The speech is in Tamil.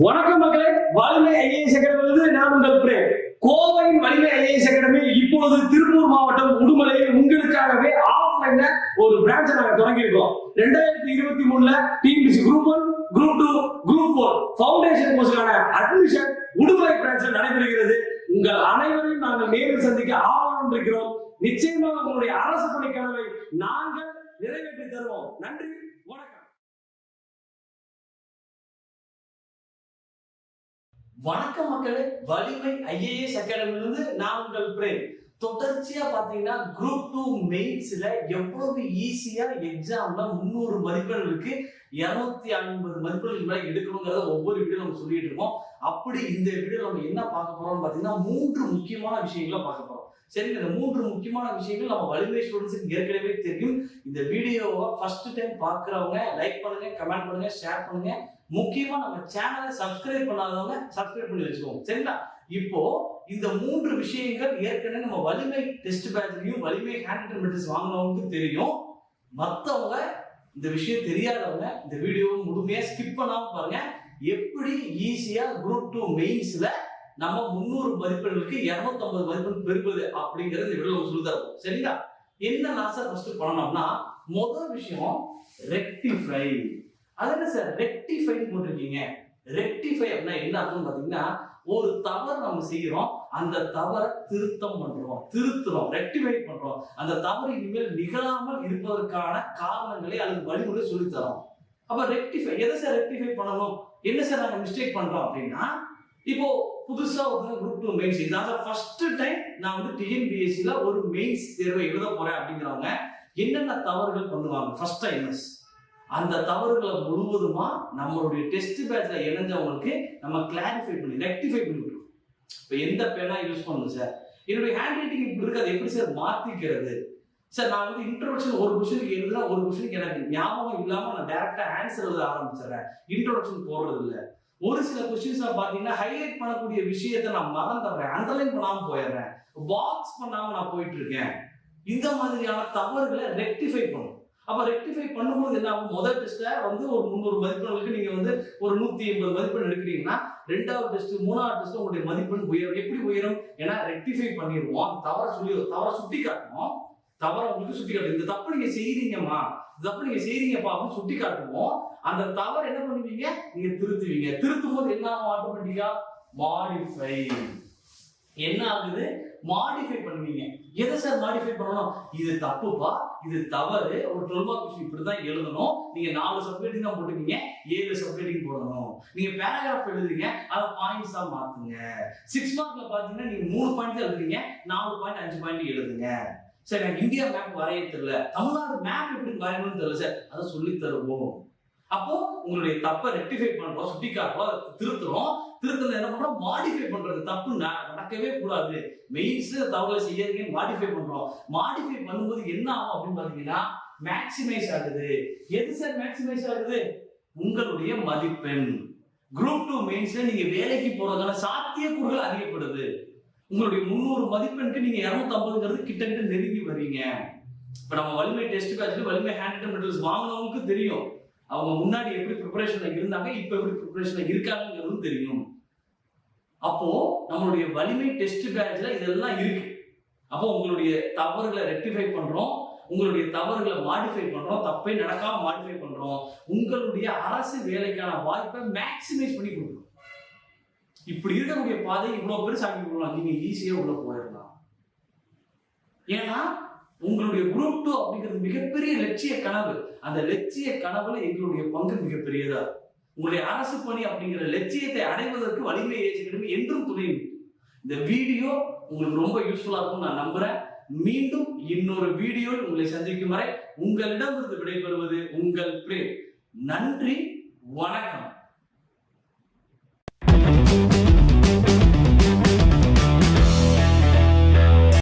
வணக்கம் மக்களே வலிமை ஐஏஎஸ் அகாடமிலிருந்து நான் உங்கள் பிரேம் கோவையின் வலிமை ஐஏஎஸ் அகாடமி இப்பொழுது திருப்பூர் மாவட்டம் உடுமலையில் உங்களுக்காகவே ஆஃப்லைன்ல ஒரு பிரான்ச்சை நாங்க தொடங்கியிருக்கோம். ரெண்டாயிரத்தி இருபத்தி மூணுல TPC group one group two group four foundation கோர்ஸ்க்கான admission Udumalai பிரான்ச்சில் நடைபெறுகிறது. உங்கள் அனைவரையும் நாங்கள் நேரில் சந்திக்க ஆவணம் இருக்கிறோம் நிச்சயமாக உங்களுடைய அரசு பணி கனவை நாங்கள் நிறைவேற்றி தருவோம். நன்றி வணக்கம். வணக்கம் மக்களே வலிமை ஐஏஎஸ் அகாடமிலிருந்து நான் உங்கள் பிரேம். தொடர்ச்சியா பாத்தீங்கன்னா குரூப் டூ மெயின்ஸ்ல எவ்வளவு ஈஸியா எக்ஸாம்ல முந்நூறு மதிப்பெண்களுக்கு இருநூத்தி ஐம்பது மதிப்பெண்கள் மேல எடுக்கணுங்கிறத ஒவ்வொரு வீடியோ நம்ம சொல்லிட்டு இருக்கோம். அப்படி இந்த வீடியோ நம்ம என்ன பார்க்க போறோம்னு பாத்தீங்கன்னா மூன்று முக்கியமான விஷயங்களை பார்க்க போறோம். சரி இந்த மூன்று முக்கியமான விஷயங்கள் நம்ம வலிமை ஸ்டூடெண்ட்ஸுக்கு ஏற்கனவே தெரியும். இந்த வீடியோவை ஃபர்ஸ்ட் டைம் பார்க்குறவங்க லைக் பண்ணுங்க கமெண்ட் பண்ணுங்க ஷேர் பண்ணுங்க. முக்கியமா நம்ம சேனலை சப்ஸ்கிரைப் பண்ணாதவங்க சப்ஸ்கிரைப் பண்ணி வச்சுக்கோங்க. சரிங்களா? இப்போ இந்த மூன்று விஷயங்கள் ஏற்கனவே நம்ம வலிமை டெஸ்ட் பேட்ச்லயும் வலிமை ஹேண்ட் மெட்டர்ஸ் வாங்கினவங்களுக்கு தெரியும். மற்றவங்க இந்த விஷயம் தெரியாதவங்க இந்த வீடியோவை முழுமையா ஸ்கிப் பண்ணாம பாருங்க. எப்படி ஈஸியா குரூப் டூ மெயின்ஸ்ல நம்ம முந்நூறு மதிப்பெண்களுக்கு 250 மதிப்பெண் பெறுவது அப்படிங்கறது இந்த வீடியோ சொல்லி தருவோம் சரிங்களா? என்ன நாசா ஃபர்ஸ்ட் பண்ணணும்னா முதல் விஷயம் ரெக்டிஃபை அது என்ன சார்? ரெக்டிஃபை போட்டிருக்கீங்க. ரெக்டிஃபை அப்படின்னா என்ன அர்த்தம் பாத்தீங்கன்னா ஒரு தவறு நம்ம செய்யறோம் அந்த தவறை திருத்தம் பண்றோம் திருத்துறோம் ரெக்டிஃபை பண்றோம். அந்த தவறு இனிமேல் நிகழாமல் இருப்பதற்கான காரணங்களை அல்லது வழிமுறை சொல்லித்தரோம். அப்ப ரெக்டிஃபை எதை சார் ரெக்டிஃபை பண்ணணும்? என்ன சார் நாங்க மிஸ்டேக் பண்றோம் அப்படின்னா இப்போ புதுசா ஒரு குரூப் டூ மெயின்ஸ் இதாவது ஃபர்ஸ்ட் டைம் நான் வந்து டிஎன்பிஎஸ்சில ஒரு மெயின்ஸ் தேர்வை எழுத போறேன் அப்படிங்கிறவங்க என்னென்ன தவறுகள் பண்ணுவாங்க? ஃபர்ஸ்ட் டைமர்ஸ் அந்த தவறுகளை முழுவதுமா நம்மளுடைய டெஸ்ட் பேட்ச்ல இணைஞ்சவங்களுக்கு நம்ம கிளாரிஃபை பண்ணி ரெக்டிஃபை பண்ணி விட்டுருவோம் இப்போ எந்த பேனா யூஸ் பண்ணணும் சார் என்னுடைய ஹேண்ட் ரைட்டிங் இப்படி இருக்கு அதை எப்படி சார் மாத்திக்கிறது? சார் நான் வந்து இன்ட்ரோடக்ஷன் ஒரு கொஸ்டினுக்கு எழுதுனா ஒரு கொஸ்டினுக்கு எனக்கு ஞாபகம் இல்லாம நான் டைரக்டா ஆன்சர் எழுத ஆரம்பிச்சிடறேன். இன்ட்ரோடக்ஷன் போடுறது இல்ல ஒரு சில கொஸ்டின்ஸ் பாத்தீங்கன்னா ஹைலைட் பண்ணக்கூடிய விஷயத்த நான் மறந்துடுறேன் அண்டர்லைன் பண்ணாம போயிடுறேன். பாக்ஸ் பண்ணாம நான் போயிட்டு இருக்கேன். இந்த மாதிரியான தவறுகளை ரெக்டிஃபை பண்ணும் அப்ப ரெக்டிஃபை பண்ணும்போது என்ன ஆகும் முதல் டெஸ்ட்டை வந்து ஒரு முந்நூறு மதிப்பெண்களுக்கு நீங்க வந்து ஒரு நூத்தி எண்பது மதிப்பெண் எடுக்கிறீங்கன்னா ரெண்டாவது டெஸ்ட் மூணாவது டெஸ்ட் உங்களுடைய மதிப்பெண் உயரும் எப்படி உயரும்? ஏன்னா ரெக்டிஃபை பண்ணிடுவோம் தவற சொல்லி தவறை சுட்டி காட்டுவோம் தவறை உங்களுக்கு சுட்டி காட்டும் இந்த தப்பு நீங்க செய்யறீங்கம்மா இந்த தப்பு நீங்க செய்யறீங்கப்பா அப்படின்னு சுட்டி காட்டுவோம் அந்த தவறு என்ன பண்ணுவீங்க? நீங்க திருத்துவீங்க. திருத்தும் போது என்ன ஆகும்? ஆட்டோமேட்டிக்கா மாடிஃபை என்ன ஆகுது? மாடிஃபை பண்ணுவீங்க. எதை சார் மாடிஃபை பண்ணணும்? இது தப்புப்பா? இது தவறு. ஒரு டுவெல் மார்க் கொஸ்டின் இப்படி தான் எழுதணும். நீங்க நாலு சப்ஜெக்டிங் தான் போட்டுக்கீங்க. ஏழு சப்ஜெக்டிங் போடணும். நீங்க பேராகிராஃப் எழுதுங்க. அதை பாயிண்ட்ஸா மாத்துங்க. சிக்ஸ் மார்க்ல பாத்தீங்கன்னா நீங்க மூணு பாயிண்ட் எழுதுறீங்க. நாலு பாயிண்ட் அஞ்சு பாயிண்ட் எழுதுங்க. சார் எனக்கு இந்தியா மேப் வரைய தெரியல தமிழ்நாடு மேப் எப்படி வரையணும்னு தெரியல சார் அதை சொல்லி தருவோம். அப்போ உங்களுடைய தப்பை ரெக்டிஃபை பண்றோம் சுட்டி காட்டுறோம் திருத்துறோம். திருத்தல என்ன பண்றோம்? மாடிஃபை பண்றது. தப்பு நடக்கவே கூடாது. மெயின்ஸ் தவறு செய்யாதீங்க மாடிஃபை பண்றோம். மாடிஃபை பண்ணும்போது என்ன ஆகும் அப்படின்னு பாத்தீங்கன்னா மேக்சிமைஸ் ஆகுது. எது சார் மேக்சிமைஸ் ஆகுது? உங்களுடைய மதிப்பெண். குரூப் டூ மெயின்ஸ்ல நீங்க வேலைக்கு போறதுக்கான சாத்தியக்கூறுகள் அதிகப்படுது உங்களுடைய முந்நூறு மதிப்பெண்க்கு நீங்க இருநூத்தி ஐம்பதுங்கிறது கிட்டத்தட்ட நெருங்கி வரீங்க இப்ப நம்ம வலிமை டெஸ்ட் பேட்ச்ல வலிமை ஹேண்ட் மெட்டல்ஸ் வாங்கினவங்களுக்கு தெரியும். அவங்க முன்னாடி எப்படி ப்ரிப்பரேஷன்ல இருந்தாங்க இப்போ எப்படி ப்ரிப்பரேஷன்ல இருக்காங்கிறதும் தெரியும். அப்போ நம்மளுடைய வலிமை டெஸ்ட் பேட்ச்ல இதெல்லாம் இருக்கு. அப்போ உங்களுடைய தவறுகளை ரெக்டிஃபை பண்றோம். உங்களுடைய தவறுகளை மாடிஃபை பண்றோம். தப்பை நடக்காம மாடிஃபை பண்றோம். உங்களுடைய அரசு வேலைக்கான வாய்ப்பை மேக்சிமைஸ் பண்ணி கொடுக்கணும். இப்படி இருக்கக்கூடிய பாதை இவ்வளவு பேர் சாமி கொடுக்கலாம். நீங்க ஈஸியா உள்ள போயிடலாம். ஏன்னா உங்களுடைய குரூப் டூ அப்படிங்கிறது மிகப்பெரிய லட்சிய கனவு. அந்த லட்சிய கனவுல எங்களுடைய பங்கு மிகப்பெரியதா? உங்களுடைய அரசு பணி அப்படிங்கிற லட்சியத்தை அடைவதற்கு வலிமை ஏஜென்ட் என்றும் துணை இந்த வீடியோ உங்களுக்கு ரொம்ப யூஸ்ஃபுல்லா இருக்கும் நான் நம்புறேன். மீண்டும் இன்னொரு வீடியோவில் உங்களை சந்திக்கும் வரை உங்களிடம் இருந்து விடைபெறுவது உங்கள் பிரேம். நன்றி வணக்கம்.